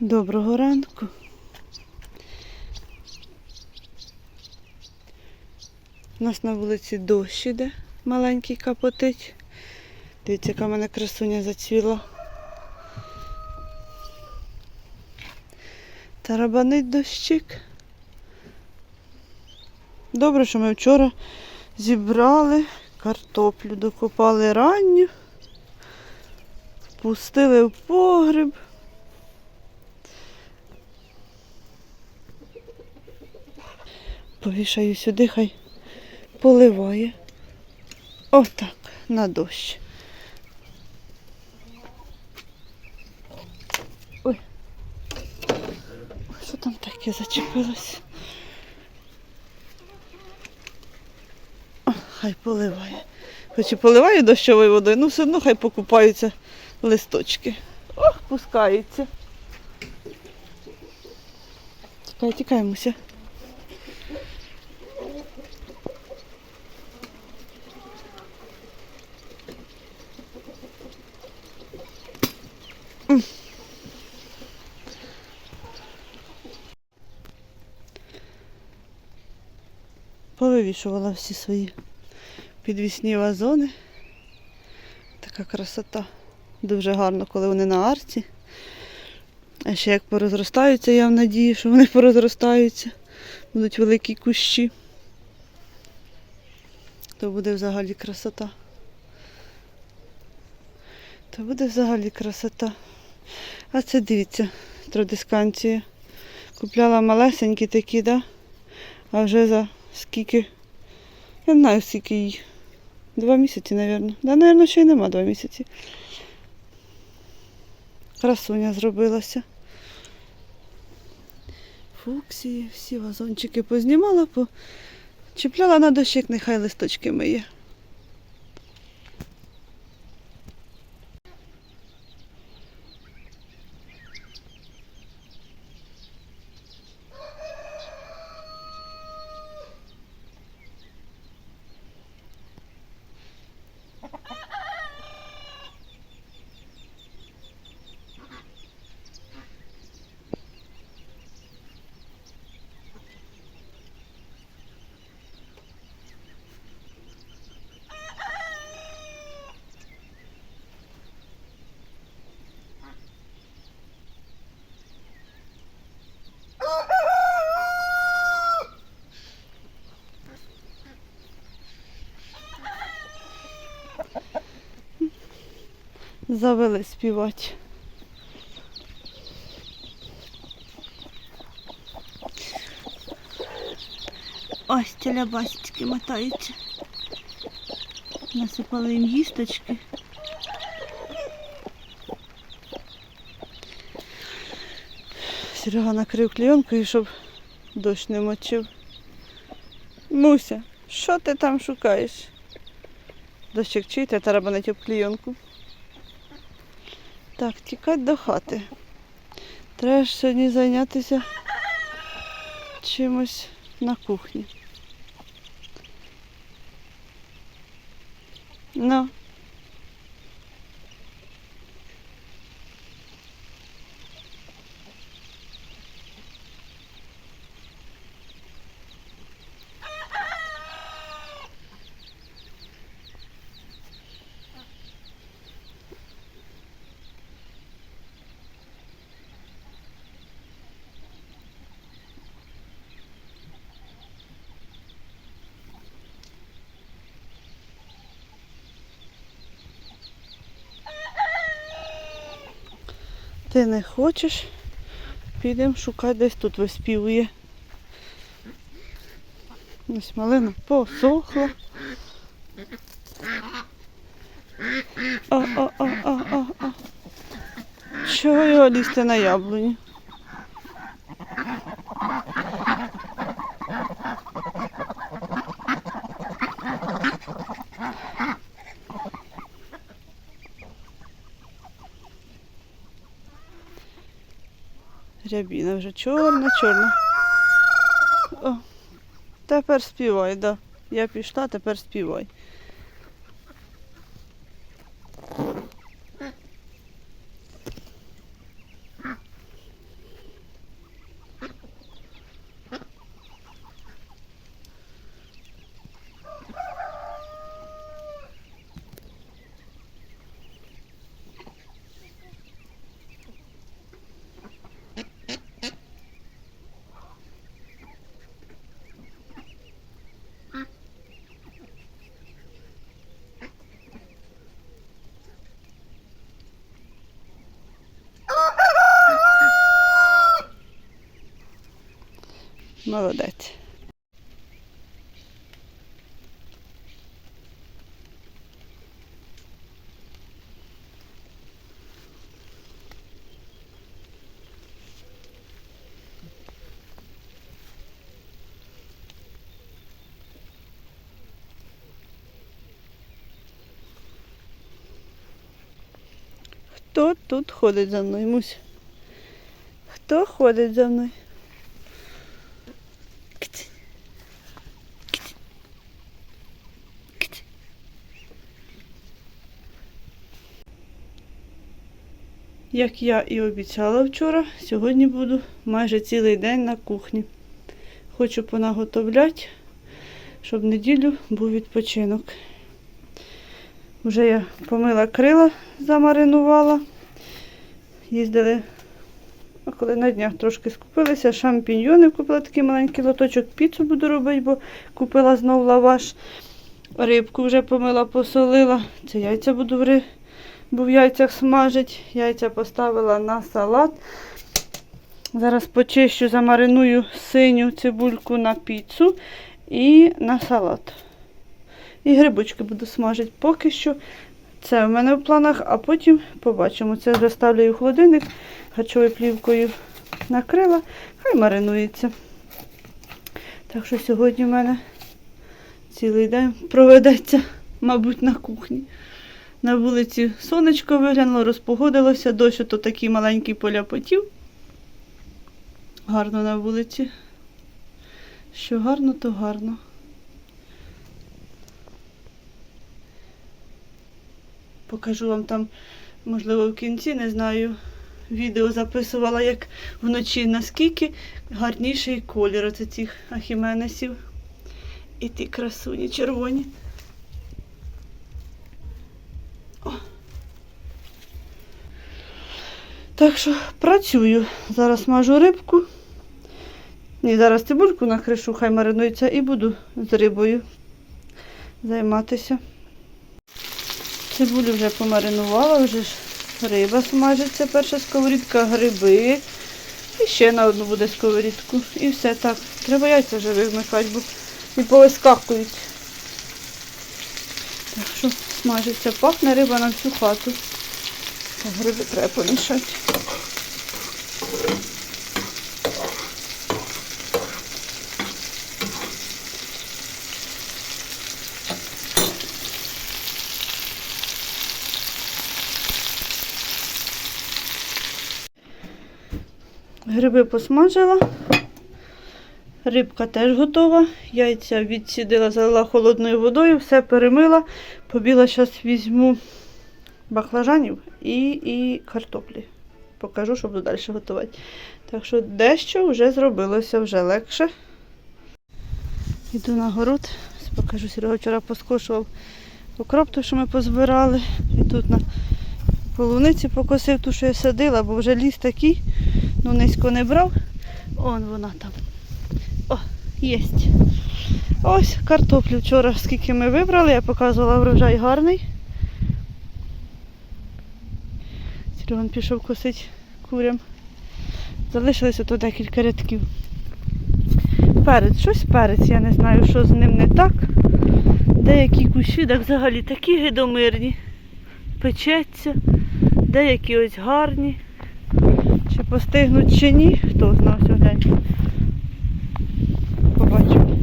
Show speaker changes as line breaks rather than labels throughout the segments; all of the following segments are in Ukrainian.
Доброго ранку. У нас на вулиці дощ іде, маленький капотить. Дивіться, яка в мене красуня зацвіла. Тарабанить дощик. Добре, що ми вчора зібрали картоплю, докопали ранню, пустили в погріб. Повішаю сюди, хай поливає. Отак, на дощ. Ой. Що там таке зачепилось? О, хай поливає. Хоч і поливаю дощовою водою, ну все одно хай покупаються листочки. Ох, пускається. Тікай, тікай, Муся. Повивішувала всі свої підвісні вазони. Така красота. Дуже гарно, коли вони на арці. А ще як порозростаються, я в надії, що вони порозростаються. Будуть великі кущі. То буде взагалі красота. То буде взагалі красота. А це дивіться, традисканція. Купляла малесенькі такі, да? а вже за скільки, я не знаю скільки їй. Два місяці, мабуть. Да, мабуть, ще й нема два місяці. Красуня зробилася. Фуксії, всі вазончики познімала, чіпляла на дощик, нехай листочки миє. Завели співати. Ось телябасічки мотаються. Насипали їм їсточки. Серега накрив клейонкою, щоб дощ не мочив. Муся, що ти там шукаєш? Дощик чуєте, тарабанить об клейонку. Так, тікати до хати. Треба ж сьогодні зайнятися чимось на кухні. Ну. Ти не хочеш? Підемо шукати десь тут виспівує. Ось малина посохла. О. Чого його лізти на яблуні? Вже чорна, чорна. О, тепер співай, да. Я пішла, тепер співай. Молодець. Хто тут ходить за мною, Мусь? Хто ходить за мною? Як я і обіцяла вчора, сьогодні буду майже цілий день на кухні. Хочу понаготовляти, щоб неділю був відпочинок. Вже я помила крила, замаринувала. Їздили, а коли на днях трошки скупилися, шампіньйони купила такий маленький лоточок, піцу буду робити, бо купила знов лаваш. Рибку вже помила, посолила. Це яйця буду в. Бо в яйцях смажить. Яйця поставила на салат. Зараз почищу, замариную синю цибульку на піцу і на салат. І грибочки буду смажити. Поки що це в мене в планах, а потім побачимо. Це вже ставлю в холодильник, харчовою плівкою накрила, хай маринується. Так що сьогодні в мене цілий день проведеться, мабуть, на кухні. На вулиці сонечко виглянуло, розпогодилося, дощ то такий маленький поляпотів. Гарно на вулиці. Що гарно, то гарно. Покажу вам там, можливо, в кінці, не знаю. Відео записувала, як вночі наскільки гарніший колір оце цих ахіменесів. І ті красуні червоні. Так що працюю. Зараз мажу рибку. Ні, зараз цибульку накришу, хай маринується і буду з рибою займатися. Цибулю вже помаринувала, вже ж риба смажиться, перша сковорідка, гриби. І ще на одну буде сковорідку. І все так. Треба яйця вже вимикати, бо і повискакують. Так що смажиться, пахне риба на всю хату. Гриби треба помішати. Гриби посмажила. Рибка теж готова. Яйця відсідила, залила холодною водою, все перемила. Побіла, зараз візьму баклажанів і, і картоплі. Покажу, що буду далі готувати. Так що дещо вже зробилося, вже легше. Йду на город, покажу, Серега вчора поскошував окроп, той, що ми позбирали. І тут на полуниці покосив ту, що я садила, бо вже ліс такий, ну низько не брав. Он вона там. О, єсть. Ось картоплю вчора, скільки ми вибрали, я показувала врожай гарний. Сереган пішов косити курям. Залишилося тут декілька рядків. Перець, щось перець, я не знаю, що з ним не так. Деякі кущі так взагалі такі гидомирні. Печеться, деякі ось гарні. Чи постигнуть, чи ні, хто знає сьогодні. Побачу.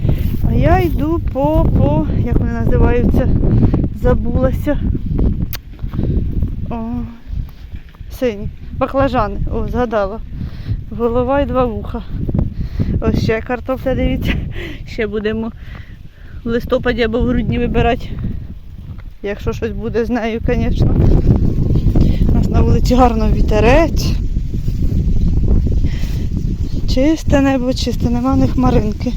А я йду по, по, як вони називаються, забулася. О, сині. Баклажани. О, згадала. Голова і два вуха. Ось ще картопля, дивіться. Ще будемо в листопаді або в грудні вибирати. Якщо щось буде з нею, звісно. У нас на вулиці гарно вітерець. Чисте небо, чисте, нема в них хмаринки.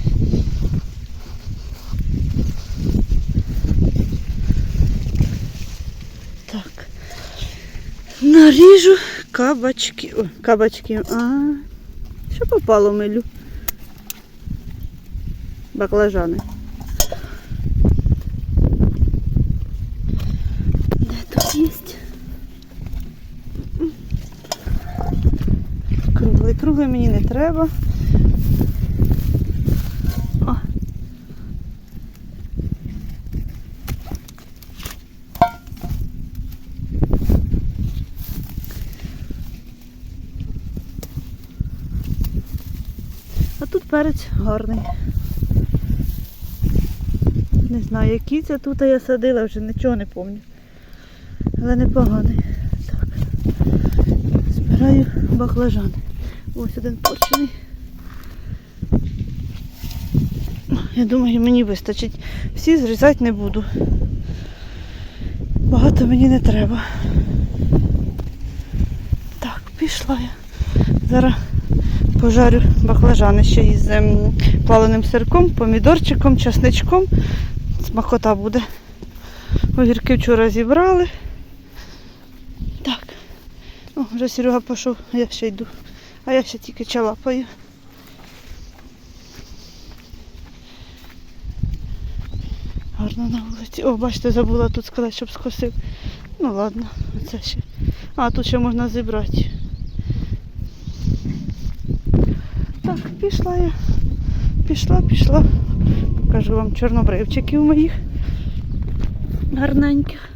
Наріжу кабачки. О, кабачки. А, що попало милю? Баклажани. Де тут є? Круглий, круглий мені не треба. Перець гарний. Не знаю, які це тут я садила, вже нічого не пам'ятаю. Але непоганий. Так. Збираю баклажани. Ось один порчений. Я думаю, мені вистачить. Всі зрізати не буду. Багато мені не треба. Так, пішла я. Зараз пожарю баклажани ще із ем, плавленим сирком, помідорчиком, часничком. Смакота буде. Огірки вчора зібрали. Так. О, вже Серега пішов, а я ще йду. А я ще тільки чалапаю. Гарно на вулиці. О, бачите, забула тут сказати, щоб скосив. Ну ладно, це ще. А, тут ще можна зібрати. Так, пішла я. Пішла, пішла. Покажу вам чорнобривчиків моїх. Гарненьких.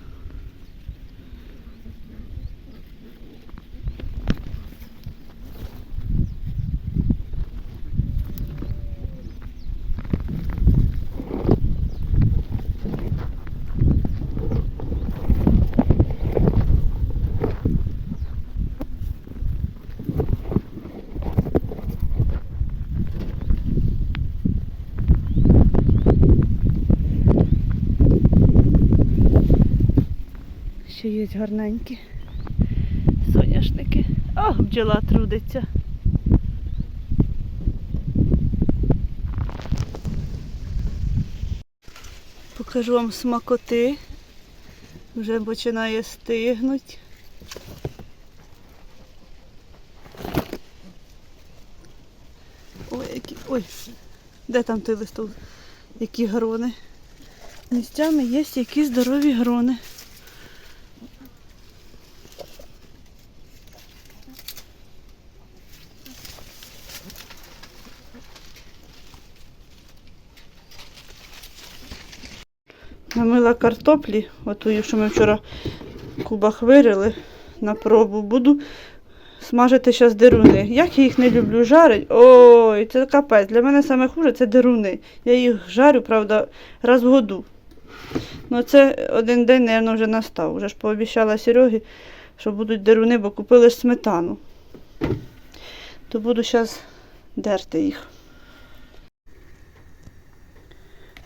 Ще є гарненькі соняшники. О, бджола трудиться. Покажу вам смакоти. Вже починає стигнуть. Ой, які. Ой, де там той листок? Які грони? Місцями є які здорові грони. Намила картоплі, отую, що ми вчора в кубах вирили на пробу. Буду смажити зараз деруни. Як я їх не люблю жарить. Ой, це капець. Для мене саме хуже це деруни. Я їх жарю, правда, раз в году. Ну це один день, мабуть, вже настав. Вже ж пообіцяла Серегі, що будуть деруни, бо купили ж сметану. То буду зараз дерти їх.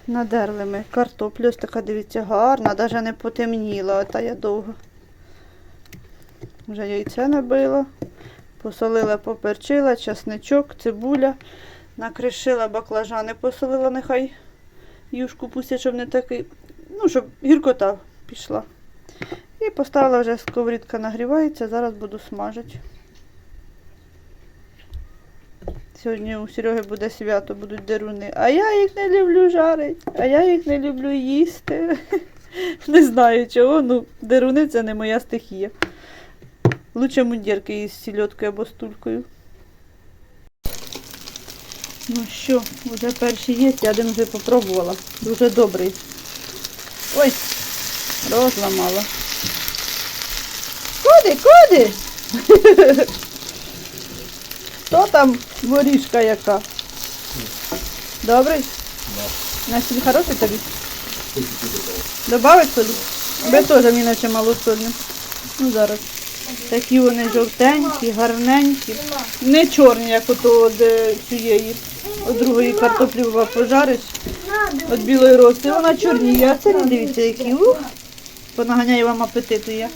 Надерли ми картоплю, ось така, дивіться, гарна, навіть не потемніла, та я довго. Вже яйце набила, посолила, поперчила, часничок, цибуля, накришила баклажани, посолила, нехай юшку пустять, щоб не такий, ну, щоб гіркота пішла. І поставила вже сковорідка нагрівається, зараз буду смажити. Сьогодні у Сереги буде свято, будуть деруни. А я їх не люблю жарити, а я їх не люблю їсти. Не знаю чого, ну деруни це не моя стихія. Лучше мундірки із сільоткою або стулькою. Ну що, вже перші є, я один вже попробувала. Дуже добрий. Ой, розламала. Куди, куди? Хто там воріжка яка? Добрий? Настя, хороший тобі? Добавить солі? Ви теж мені наче мало солі. Ну зараз. Такі вони жовтенькі, гарненькі. Не чорні, як ото от е, цієї. От другої картоплі пожариш. От білої рости. Вона чорніє, а це дивіться, які. Ух, понаганяю вам апетиту я.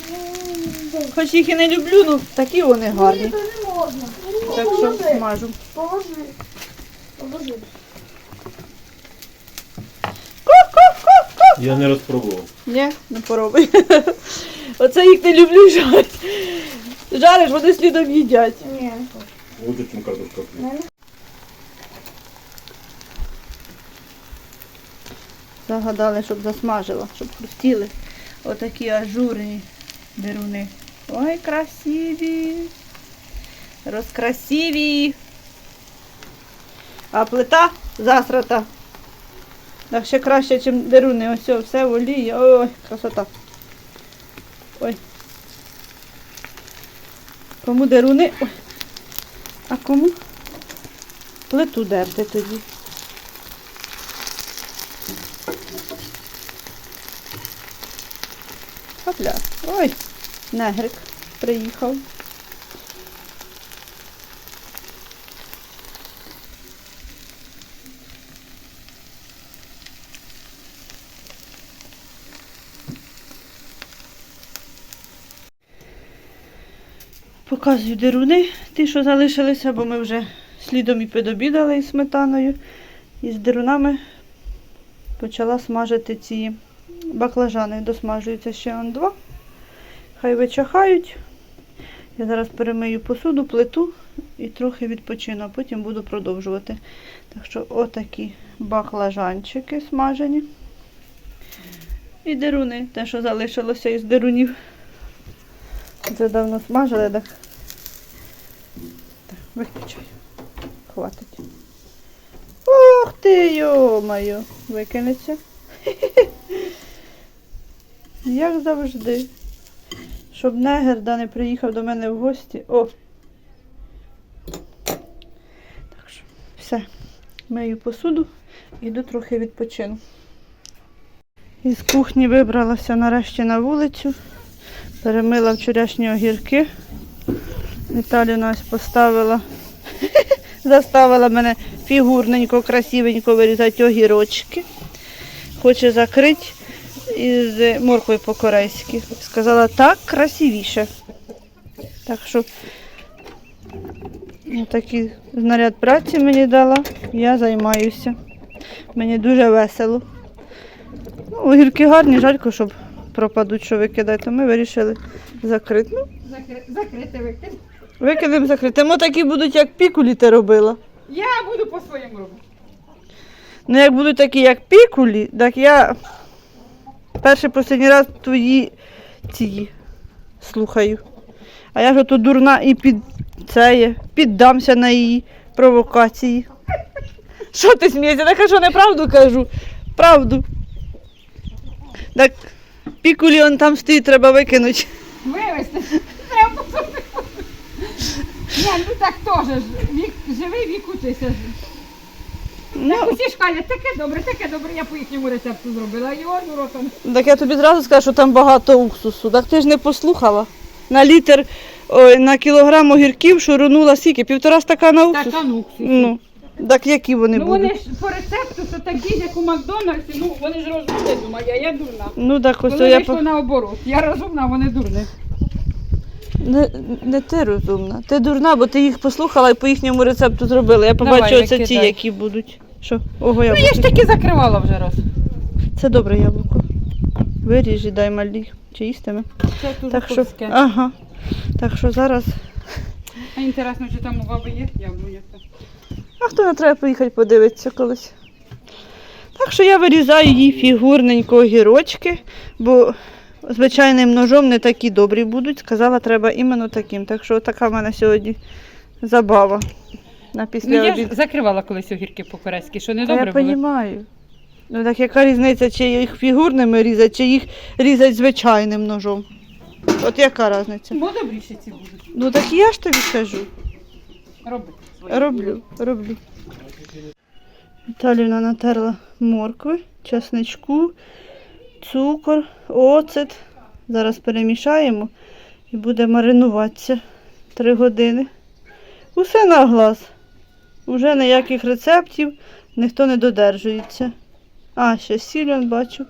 Хоч їх і не люблю, ну такі вони гарні.
Можна.
Так що смажу.
Положи. Положи.
Я не розпробував.
Ні, не поробай. Оце їх не люблю жарити. Жариш, вони слідом їдять.
Ні.
Лучше, ніж картошка.
Загадали, щоб засмажила, щоб хрустіли. Отакі ажурні деруни. Ой, красиві. Розкрасиві. А плита засрата. Так ще краще, ніж деруни. Ось все в олії. Ой, красота. Ой. Кому деруни? Ой. А кому? плиту дерти тоді. Хопля. Ой, негрик приїхав. Показую деруни, ті, що залишилися, бо ми вже слідом і підобідали із сметаною. І з дерунами почала смажити ці баклажани. Досмажуються ще он два. Хай вичахають. Я зараз перемию посуду, плиту і трохи відпочину, а потім буду продовжувати. Так що отакі баклажанчики смажені. І деруни, те, що залишилося із дерунів. Це давно смажили, так. Так, виключай. Хватить. Ох ти, йо-моє, викинеться. Як завжди. Щоб негер да не приїхав до мене в гості. О! Так що, все. Мию посуду, іду трохи відпочину. Із кухні вибралася нарешті на вулицю. Перемила вчорашні огірки. Віталіна ось поставила, заставила мене фігурненько, красивенько вирізати огірочки. Хоче закрити із морквою по-корейськи. Сказала, так красивіше. Так що ну, такий знаряд праці мені дала. Я займаюся. Мені дуже весело. Ну, огірки гарні, жалько, щоб пропадуть, що викидати, то ми вирішили закрити. Ну,
Закри- Закрити викид.
викинемо закрити. Мо такі будуть, як пікулі ти робила.
Я буду по-своєму робити.
Ну, як будуть такі, як пікулі, так я перший останній раз твої ці слухаю. А я ж ото дурна і під це є, піддамся на її провокації. Що ти смієшся? Так а що неправду кажу? Правду. Так пікулі он там стоїть, треба викинути.
Вивезти. Треба. Ні, ну так теж. ж. Вік, живий вік учися.
Ну,
Так усі ж таке добре, таке добре, я по їхньому рецепту зробила. І он ротом.
Так я тобі зразу скажу, що там багато уксусу. Так ти ж не послухала. На літр, ой, на кілограм огірків шурунула скільки? Півтора стакана уксусу.
Стакан уксусу.
Ну, так які вони
Ну
будуть?
вони ж по рецепту, що такі, як у Макдональдсі, ну вони ж розумні, думаю, я дурна.
Ну так ось
Коли
я
вийшло
по...
наоборот. Я розумна, а вони дурні.
не, не ти розумна. Ти дурна, бо ти їх послухала і по їхньому рецепту зробила. Я побачу
Давай,
оце ті,
викидай.
які будуть. Що? Ого,
Ну я ж таки закривала вже раз.
Це добре яблуко. Виріж і дай малі. Чи їстиме?
Це дуже
Так що, ага. Так що зараз.
А інтересно, чи там у баби є яблуня?
А хто не треба поїхати подивитися колись. Так що я вирізаю їй фігурненько огірочки, бо звичайним ножом не такі добрі будуть. Сказала, треба іменно таким. Так що така в мене сьогодні забава. На після
Ну я
обід.
закривала колись огірки по-корейськи, що не
Та я
добре було.
розумію. Ну так яка різниця, чи їх фігурними різати, чи їх різати звичайним ножом. От яка різниця?
Бо добріші ці будуть.
Ну так я ж тобі кажу.
Роби. Своє.
Роблю, роблю. Віталіна натерла моркви, чесничку, цукор, оцет. Зараз перемішаємо і буде маринуватися три години. Усе на глаз. Уже ніяких рецептів ніхто не додержується. А, ще сіль бачу,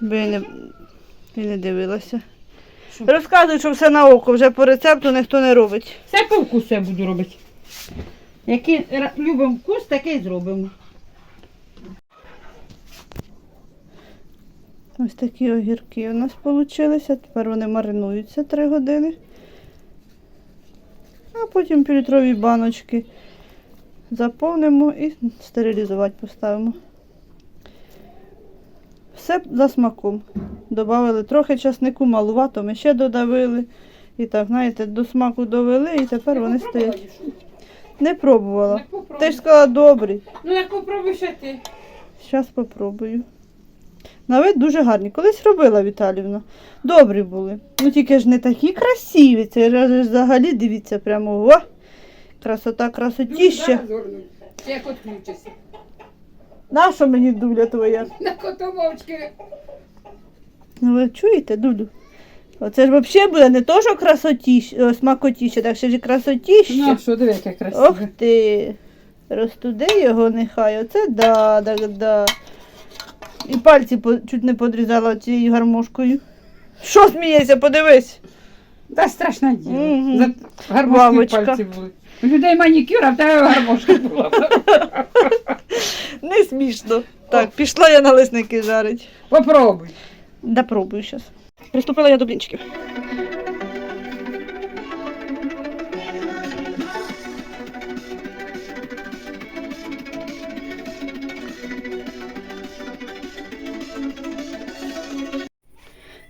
бо я не, я не дивилася.
Що?
Розказуй, що все на око, вже по рецепту ніхто не робить.
Все по вкусу я буду робити. Який любимо вкус, такий зробимо.
Ось такі огірки у нас вийшли. Тепер вони маринуються 3 години. А потім півлітрові баночки заповнимо і стерилізувати поставимо. Все за смаком. Добавили трохи часнику, малувато ми ще додавили. І так, знаєте, до смаку довели і тепер вони стоять. Не пробувала.
Попробуй.
Ти ж сказала добрі.
Ну як попробуй ще ти.
Зараз попробую. На вид дуже гарні. Колись робила Віталівна. Добрі були. Ну тільки ж не такі красиві. Це ж взагалі дивіться прямо. О! Красота, красотіще.
Ну, Як відключишся.
Наша мені дуля твоя?
На котовочки.
Ну ви чуєте, дулю? Оце ж взагалі буде не то, що красотіще, смакотіще, так ще ж і красотіще.
Ну, що, диви, яке
Ох ти. Розтуди його нехай. Оце да, да, да. І пальці по- чуть не подрізала цією гармошкою. Що смієшся, подивись.
Та страшна діло.
Мгм.
За гармошки пальці були. У людей манікюр, а в тебе гармошка була.
Не смішно. Так, пішла я налисники жарить.
Попробуй.
Да пробую зараз. Приступила я до блінчиків.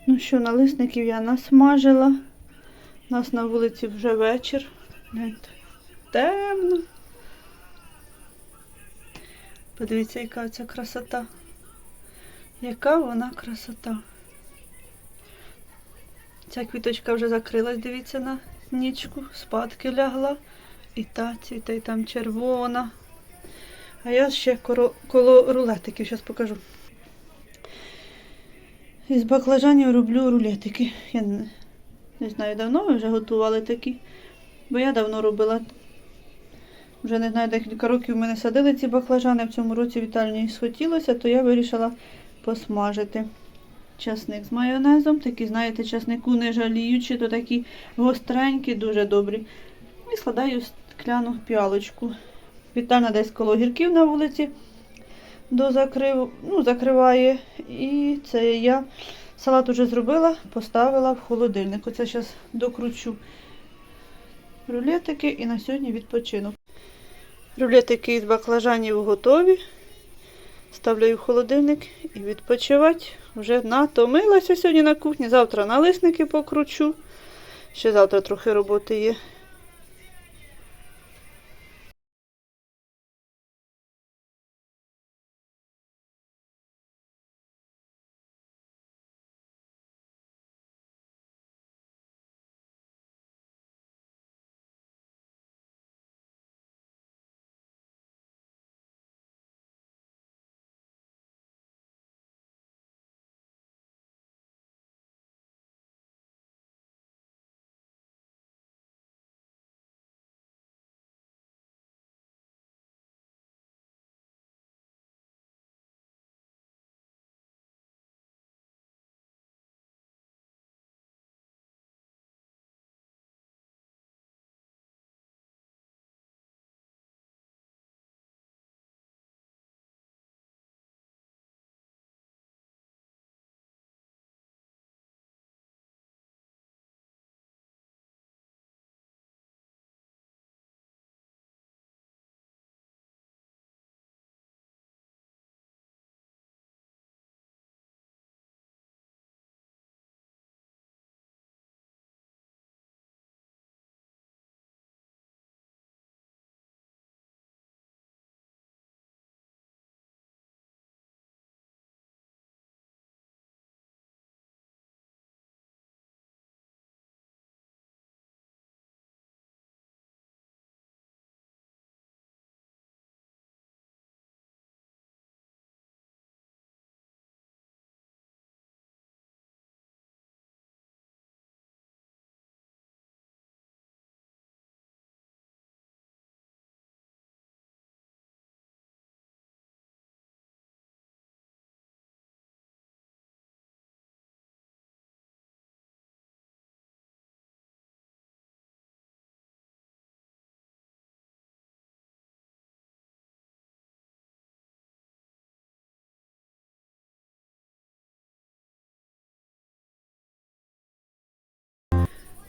Ну що, налисників я насмажила. У нас на вулиці вже вечір. Темно. Подивіться, яка ця красота. Яка вона красота. Ця квіточка вже закрилась, дивіться на нічку, спадки лягла. І та цвіте, і там червона. А я ще коро- коло рулетиків, зараз покажу. Із баклажанів роблю рулетики. Я не, не знаю, давно ви вже готували такі. Бо я давно робила. Вже не знаю, декілька років ми не садили ці баклажани. В цьому році Вітальні схотілося, то я вирішила посмажити. Часник з майонезом. Такі, знаєте, часнику не жаліючи, то такі гостренькі, дуже добрі. І складаю скляну піалочку. Вітальна десь коло гірків на вулиці дозакрив, ну, закриває. І це я салат уже зробила, поставила в холодильник. Оце зараз докручу рулетики і на сьогодні відпочинок. Рулетики із баклажанів готові. Ставлю їх в холодильник і відпочивати. Вже натомилася сьогодні на кухні. Завтра налисники покручу. Ще завтра трохи роботи є.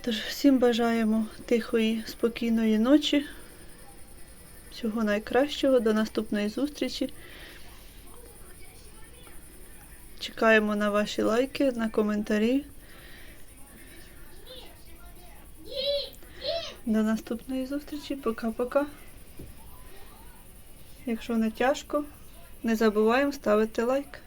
Тож всім бажаємо тихої, спокійної ночі. Всього найкращого, до наступної зустрічі. Чекаємо на ваші лайки, на коментарі. До наступної зустрічі. Пока-пока. Якщо не тяжко, не забуваємо ставити лайк.